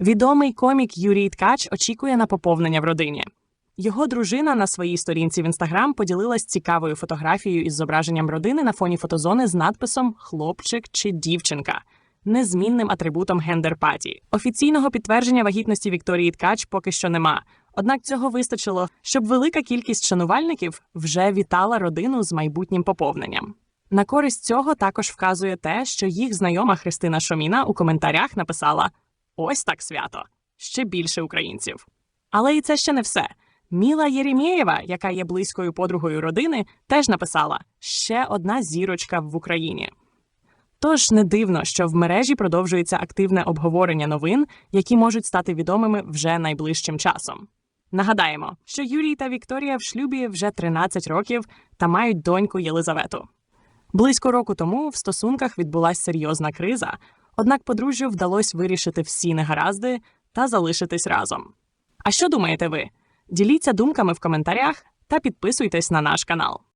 Відомий комік Юрій Ткач очікує на поповнення в родині. Його дружина на своїй сторінці в інстаграм поділилась цікавою фотографією із зображенням родини на фоні фотозони з надписом Хлопчик чи дівчинка, незмінним атрибутом гендер-паті. Офіційного підтвердження вагітності Вікторії Ткач поки що нема. Однак цього вистачило, щоб велика кількість шанувальників вже вітала родину з майбутнім поповненням. На користь цього також вказує те, що їх знайома Христина Шоміна у коментарях написала: Ось так свято ще більше українців. Але і це ще не все. Міла Єремєєва, яка є близькою подругою родини, теж написала ще одна зірочка в Україні. Тож не дивно, що в мережі продовжується активне обговорення новин, які можуть стати відомими вже найближчим часом. Нагадаємо, що Юрій та Вікторія в шлюбі вже 13 років та мають доньку Єлизавету. Близько року тому в стосунках відбулася серйозна криза, однак подружжю вдалося вирішити всі негаразди та залишитись разом. А що думаєте ви? Діліться думками в коментарях та підписуйтесь на наш канал.